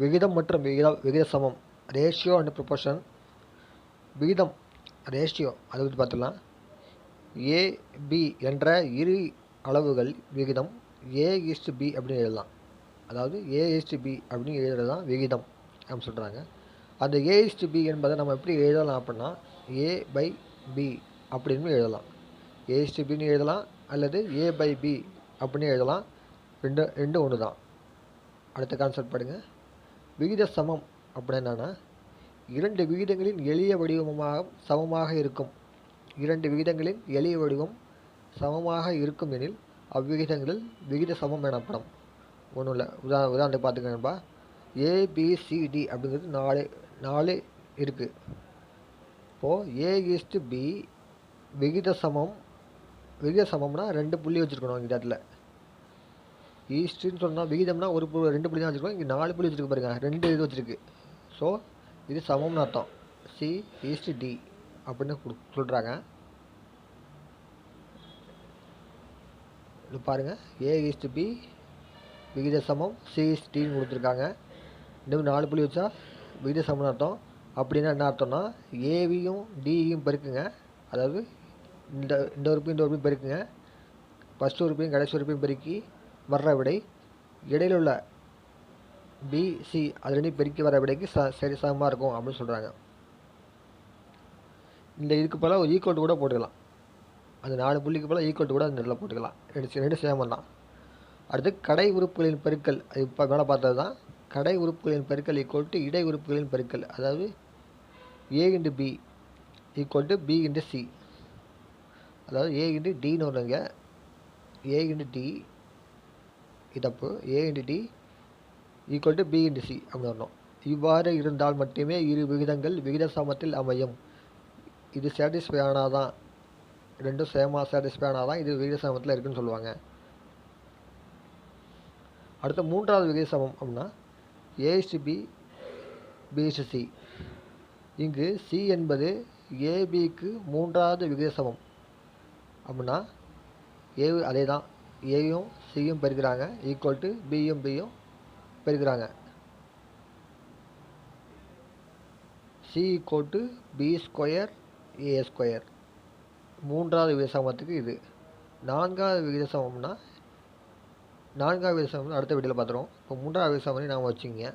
விகிதம் மற்றும் விகித விகித சமம் ரேஷியோ அண்ட் ப்ரொபோஷன் விகிதம் ரேஷியோ அதை பற்றி பார்த்துக்கலாம் ஏ பி என்ற இரு அளவுகள் விகிதம். ஏ ஈஸ்ட் பி அப்படின்னு எழுதலாம். அதாவது ஏ ஈஸ்ட் பி அப்படின்னு எழுதுறது தான் விகிதம் அப்படின்னு சொல்கிறாங்க அந்த ஏ ஈஸ்ட் பி என்பதை நம்ம எப்படி எழுதலாம் அப்படின்னா ஏ பை பி அப்படின்னு எழுதலாம். ஏ ஈஸ்ட் பின்னு எழுதலாம் அல்லது ஏ பை பி அப்படின்னு எழுதலாம். ரெண்டு ரெண்டு ஒன்று தான் அடுத்த கான்செப்ட் பாருங்க. விகித சமம் அப்படின்னா இரண்டு விகிதங்களின் எளிய வடிவமாக சமமாக இருக்கும். இரண்டு விகிதங்களின் எளிய வடிவம் சமமாக இருக்கும் எனில் அவ்விகிதங்களில் விகித சமம் எனப்படும். ஒன்றும் இல்லை. உதா உதாரணத்துக்கு பார்த்துக்கணும்பா ஏபிசிடி அப்படிங்கிறது நாலு நாலு இருக்குது இப்போது ஏ இஸ்டு பி விகித சமம் விகித சமம்னா ரெண்டு புள்ளி வச்சுருக்கணும் இந்த இடத்துல. ஈஸ்ட்டுன்னு சொன்னால் விகிதம்னா ஒரு பு ரெண்டு புள்ளி தான் வச்சுருக்கோம். இங்கே நாலு புள்ளி வச்சுருக்கு பாருங்க. ரெண்டு இது வச்சுருக்கு. ஸோ இது சமம்னு அர்த்தம். சி ஈஸ்ட் டி அப்படின்னு கொடு சொல்கிறாங்க இது பாருங்கள் ஏ ஈஸ்ட் பி விகித சமம். சி ஈஸ்ட் டின்னு கொடுத்துருக்காங்க. இன்னும் நாலு புள்ளி வச்சா விகித சமம்னு அர்த்தம். அப்படின்னா என்ன அர்த்தம்னா ஏவியும் டியும் பெருக்குங்க. அதாவது இந்த இந்த உறுப்பையும் இந்த உறுப்பையும் பெருக்குங்க. ஃபஸ்ட் உறுப்பையும் கடைசி உறுப்பையும் பெருக்கி வர்ற விடை இடையில உள்ள பிசி அதுலேருந்து பெருக்கி வர விடைக்கு ச சரி சமமாக இருக்கும் அப்படின்னு சொல்கிறாங்க இந்த இதுக்கு போல் ஒரு ஈக்குவல் கூட போட்டுக்கலாம். அந்த நாலு புள்ளிக்கு போல் ஈக்குவல் கூட அந்த இடத்துல போட்டுக்கலாம். ரெண்டு ரெண்டு சேமம் தான். அடுத்து கடை உறுப்புகளின் பெருக்கல் அது இப்போ மேலே பார்த்தது தான். கடை உறுப்புகளின் பெருக்கல் ஈக்குவல் டு இடை உறுப்புகளின் பெருக்கல் அதாவது A into B equal to B into C அதாவது ஏ இன்டு டின்னு வருங்க A into D இதப்பு A into D equal to B into C அப்படின்னு வரணும் இவ்வாறு இருந்தால் மட்டுமே இரு விகிதங்கள் விகித சமத்தில் அமையும். இது சாட்டிஸ்ஃபை ஆனால் தான் ரெண்டும் சேமாக சாட்டிஸ்ஃபை ஆனால் தான் இது விகித சமத்தில் இருக்குன்னு சொல்லுவாங்க. அடுத்த மூன்றாவது விகித சமம் அப்படின்னா A is to B B is to C இங்கு சி என்பது ஏபிக்கு மூன்றாவது விகித சமம் அப்படின்னா ஏ அதே தான் ஏயும் சியும் பெருக்கிறாங்க. ஈக்குவல் டு பியும் பியும் பெருக்கிறாங்க. C equal to B square A square மூன்றாவது விகிதசமத்துக்கு இது. நான்காவது விகிதசமம்னா நான்காவது விகிதசமம் அடுத்த வீடியோவில் பார்த்துருவோம். இப்போ மூன்றாவது விகித நாம் வச்சுங்க